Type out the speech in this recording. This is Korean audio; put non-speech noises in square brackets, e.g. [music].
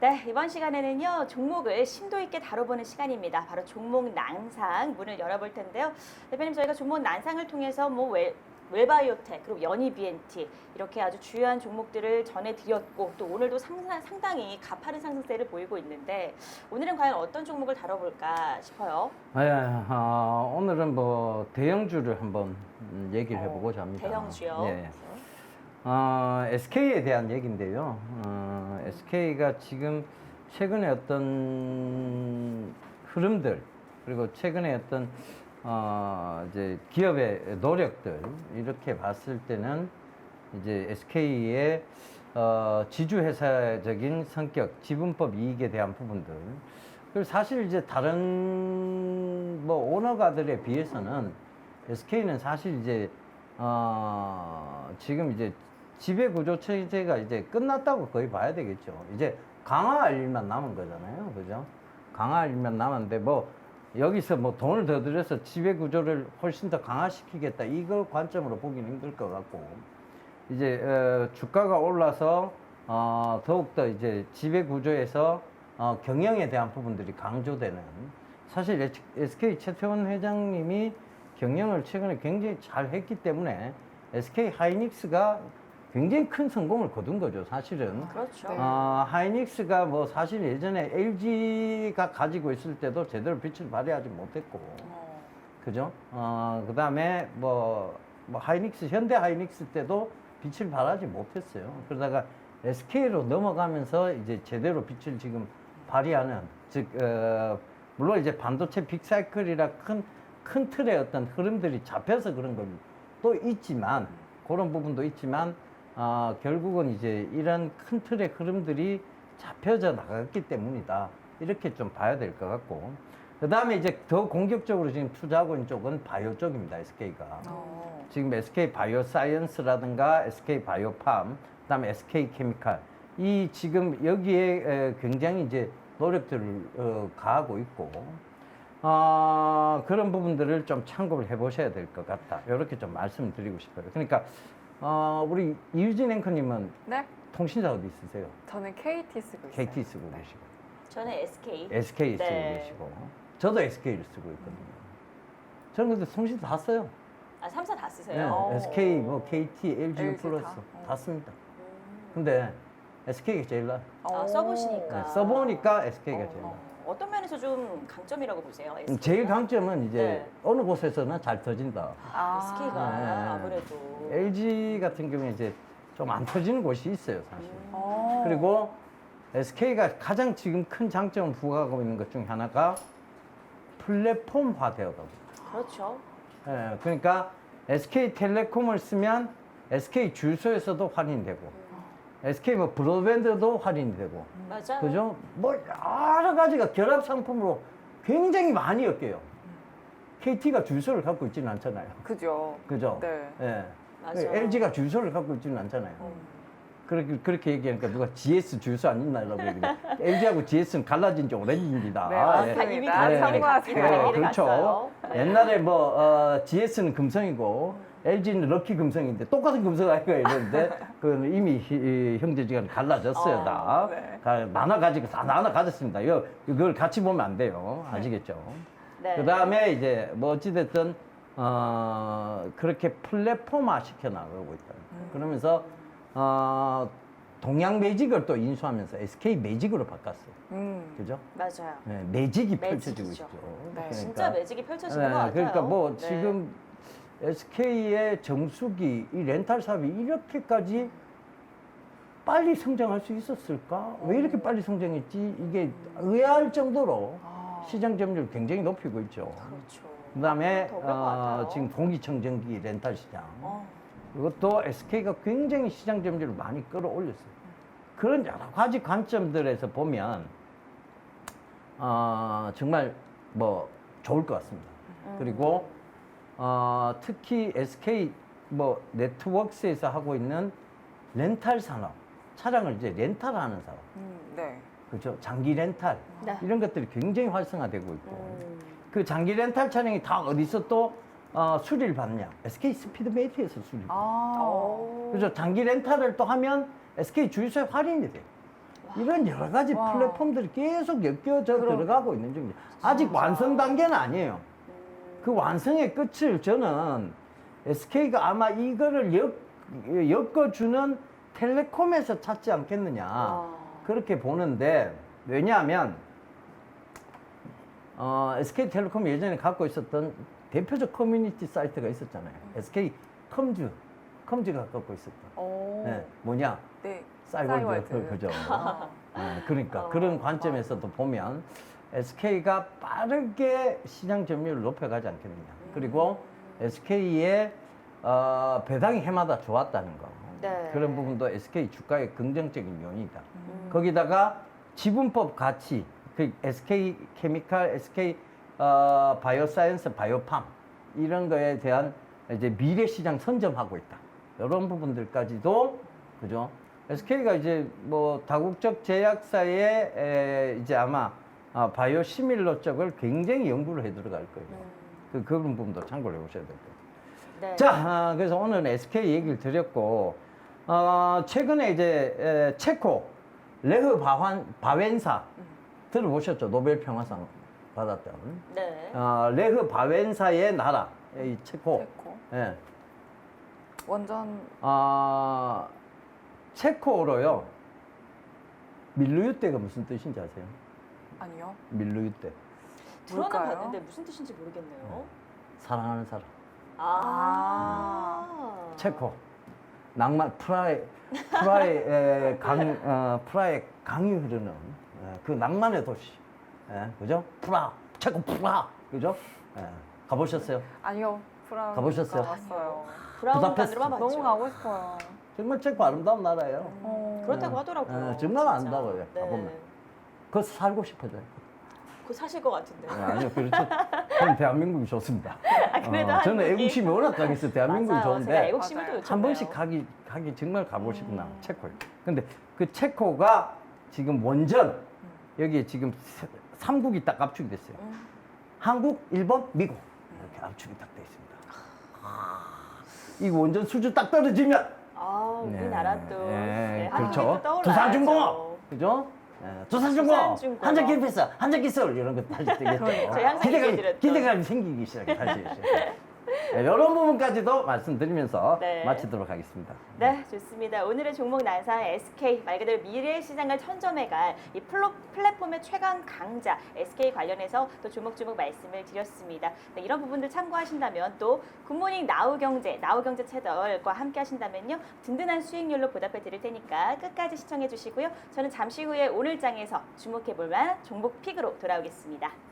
네, 이번 시간에는요, 종목을 심도 있게 다뤄보는 시간입니다. 바로 종목 난상 문을 열어볼 텐데요. 대표님, 저희가 종목 난상을 통해서 뭐 웰, 웰바이오텍, 그리고 연희 BNT 이렇게 아주 주요한 종목들을 전해드렸고 또 오늘도 상상, 상당히 가파른 상승세를 보이고 있는데 오늘은 과연 어떤 종목을 다뤄볼까 싶어요. 예, 아, 오늘은 뭐 대형주를 한번 음, 얘기를 해보고자 합니다. 대형주요. 예. 어, SK에 대한 얘기인데요. 어, SK가 지금 최근에 어떤 흐름들 그리고 최근에 어떤 어, 이제 기업의 노력들 이렇게 봤을 때는 이제 SK의 어, 지주회사적인 성격, 지분법 이익에 대한 부분들 그리고 사실 이제 다른 뭐 오너가들에 비해서는 SK는 사실 이제 어, 지금 이제 지배 구조 체제가 이제 끝났다고 거의 봐야 되겠죠. 이제 강화할 일만 남은 거잖아요. 그죠? 강화할 일만 남았는데 뭐 여기서 뭐 돈을 더 들여서 지배 구조를 훨씬 더 강화시키겠다. 이걸 관점으로 보기는 힘들 것 같고 이제 어, 주가가 올라서 어, 더욱더 이제 지배 구조에서 어, 경영에 대한 부분들이 강조되는 사실 SK 최태원 회장님이 경영을 최근에 굉장히 잘 했기 때문에 SK 하이닉스가 굉장히 큰 성공을 거둔 거죠, 사실은. 그렇죠. 네. 어, 하이닉스가 뭐 사실 예전에 LG가 가지고 있을 때도 제대로 빛을 발휘하지 못했고, 어, 그죠? 어, 그 다음에 뭐, 뭐 하이닉스, 현대 하이닉스 때도 빛을 발하지 못했어요. 그러다가 SK로 넘어가면서 이제 제대로 빛을 지금 발휘하는, 즉, 어, 물론 이제 반도체 빅사이클이라 큰, 큰 틀의 어떤 흐름들이 잡혀서 그런 건또 있지만, 그런 부분도 있지만, 어, 결국은 이제 이런 큰 틀의 흐름들이 잡혀져 나갔기 때문이다. 이렇게 좀 봐야 될 것 같고. 그 다음에 이제 더 공격적으로 지금 투자하고 있는 쪽은 바이오 쪽입니다, SK가. 어. 지금 SK 바이오 사이언스라든가 SK 바이오팜, 그다음에 SK 케미칼 이 지금 여기에 에, 굉장히 이제 노력들을 어, 가하고 있고 어, 그런 부분들을 좀 참고를 해보셔야 될 것 같다. 이렇게 좀 말씀드리고 싶어요. 그러니까 어, 우리 이유진 앵커님은 네, 통신사 어디 있으세요? 저는 KT 쓰고 있어요. KT 쓰고 네. 계시고 저는 SK. SK 쓰고 네. 계시고 저도 SK를 쓰고 있거든요. 저는 근데 통신사 다 써요. 아, 3사 다 네, 쓰세요? 어. SK, 뭐 KT, LG LG 플러스 다? 다, 어. 씁니다. 음. 근데 SK가 제일 나아. 아, 써보시니까. 네, 써보니까 SK가 어, 제일 어, 나아. 어떤 면에서 좀 강점이라고 보세요? SK 가? 음, 제일 강점은 이제 네. 어느 곳에서는 잘 터진다. 아, SK가 네. 아무래도 LG 같은 경우에 이제 좀 안 터지는 곳이 있어요, 사실. 음. 어. 그리고 SK가 가장 지금 큰 장점을 부각하고 있는 것 중에 하나가 플랫폼화 되어가고. 그렇죠. 예, 그러니까 SK텔레콤을 쓰면 SK 주소에서도 할인되고, SK 뭐 브로드밴드도 할인되고, 맞아요. 그죠? 뭐 여러 가지가 결합 상품으로 굉장히 많이 엮여요. KT가 주소를 갖고 있지는 않잖아요. 그죠. 그죠? 네. 예. 맞아요. LG가 주소를 갖고 있지는 않잖아요. 음. 그렇게, 그렇게 얘기하니까 누가 GS 주소 안 있나라고 얘기해. LG하고 GS는 갈라진 지 오래입니다. 네, 아, 다 예. 이미 네, 다른 네, 이미 네, 그렇죠. 갔어요. 네. 옛날에 뭐 어, GS는 금성이고 LG는 럭키 금성인데 똑같은 금성 아이가 이랬는데 그 이미 히- 이 형제지간에 갈라졌어요 어, 다 네. 가- 나눠 가지고 다 나눠 가졌습니다. 이거 이걸 같이 보면 안 돼요. 아시겠죠? 네. 그 다음에 이제 뭐 어찌됐든 어, 그렇게 플랫폼화 시켜 나가고 있다. 그러면서 어, 동양 매직을 또 인수하면서 SK 매직으로 바꿨어요. 음. 그죠? 맞아요. 네, 매직이 펼쳐지고 매직이죠. 있죠. 네. 진짜 매직이 펼쳐지는 것 같아요. 그러니까 뭐 네. 지금 SK의 정수기 이 렌탈 사업이 이렇게까지 빨리 성장할 수 있었을까? 왜 이렇게 빨리 성장했지? 이게 의아할 정도로 아. 시장 점유율 굉장히 높이고 있죠. 그렇죠. 그다음에 같아요. 어, 지금 공기청정기 렌탈 시장 어, 이것도 SK가 굉장히 시장 점유율을 많이 끌어올렸어요. 그런 여러 가지 관점들에서 보면 어, 정말 뭐 좋을 것 같습니다. 음. 그리고 어, 특히 SK 뭐 네트워크스에서 하고 있는 렌탈 산업, 차량을 이제 렌탈하는 사업, 음, 네. 그죠? 장기 렌탈 네. 이런 것들이 굉장히 활성화되고 있고 음. 그 장기 렌탈 차량이 다 어디서 또 어, 수리를 받냐? SK 스피드메이트에서 수리. 를 아. 오. 그죠? 장기 렌탈을 또 하면 SK 주유소에 할인이 돼요. 이런 여러 가지 와. 플랫폼들이 계속 엮여져 그럼. 들어가고 있는 중입니다. 아직. 완성 단계는 아니에요. 음, 그 완성의 끝을 저는 SK가 아마 이거를 엮, 엮어주는 텔레콤에서 찾지 않겠느냐. 아. 그렇게 보는데, 왜냐하면, 어, SK텔레콤이 예전에 갖고 있었던 대표적 커뮤니티 사이트가 있었잖아요. SK 컴즈, 컴즈가 갖고 있었던. 오. 네, 뭐냐? 네. 싸이월드, 싸이월드. 그죠. 아. [laughs] 네, 그러니까 어, 그런 관점에서도 보면 SK가 빠르게 시장 점유율을 높여가지 않겠느냐. 그리고 SK의 어, 배당이 해마다 좋았다는 거. 네. 그런 부분도 SK 주가의 긍정적인 요인이다. 음. 거기다가 지분법 가치, 그 SK 케미칼, SK 어, 바이오사이언스, 바이오팜 이런 거에 대한 이제 미래 시장 선점하고 있다. 이런 부분들까지도 그죠? SK가 이제 뭐 다국적 제약사에 에, 이제 아마 아, 바이오 시밀러 쪽을 굉장히 연구를 해 들어갈 거예요. 음, 그 그런 부분도 참고를 해 보셔야 될 거예요. 네. 자, 아, 그래서 오늘은 SK 얘기를 드렸고, 어, 최근에 이제 에, 체코 레흐 바환, 바웬사 들어보셨죠? 노벨 평화상 받았던 네. 어, 레흐 바웬사의 나라, 이 체코. 체코. 예. 원전 아, 체코어로요. 밀루유대가 무슨 뜻인지 아세요? 아니요. 밀루유대. 들어는 뭘까요? 봤는데 무슨 뜻인지 모르겠네요. 사랑하는 사람. 아. 체코 낭만 프라이 프라이 에, [laughs] 강 어, 프라의 강이 흐르는 에, 그 낭만의 도시 예, 그죠 프라 체코 프라 그죠 예, 가보셨어요 아니요. 프랑 가보셨어요? 가봤어요. 브라운관으로만 봤죠. 너무 가고 싶어요. 정말 체코 아름다운 나라예요 어. 그렇다고 하더라고요. 네, 정말. 안다고요, 네. 가보면. 거기서 살고 싶어져요 그거 사실 것 같은데. 예, 아니요 그렇죠 저는 대한민국이 좋습니다 [laughs] 아, 그래도 어, 저는 한국이- 애국심이 워낙 강해서 대한민국이 맞아요. 제가 좋은데 애국심을 또 맞아요. 요청해요. 한 번씩 가기 가기 정말 가보고 싶은 나라 음. 체코예요. 근데 그 체코가 지금 원전 여기에 지금 세- 삼국이 딱 압축이 됐어요. 음. 한국, 일본, 미국 이렇게 압축이 딱 돼 있습니다. 아, 이 원전 수주 딱 떨어지면 아, 우리나라도 네, 네, 한국이 그렇죠. 또 떠올라야죠. 두산 중공업 그죠? 네, 두산중공업, 두산중공업. 한전기술사, 한전기술 이런 거 다시 되겠죠. 저희 항상 기대감이 얘기해드렸던. 기대감이 생기기 시작해 다시. [laughs] 네, 이런 부분까지도 말씀드리면서 네. 마치도록 하겠습니다. 네, 좋습니다. 오늘의 종목 난사 SK 말 그대로 미래의 시장을 선점해갈 이 플로, 플랫폼의 최강 강자 SK 관련해서 또 조목조목 말씀을 드렸습니다. 네, 이런 부분들 참고하신다면 또 굿모닝 나우경제 나우경제 채널과 함께 하신다면요 든든한 수익률로 보답해 드릴 테니까 끝까지 시청해 주시고요. 저는 잠시 후에 오늘장에서 주목해 볼 만한 종목 픽으로 돌아오겠습니다.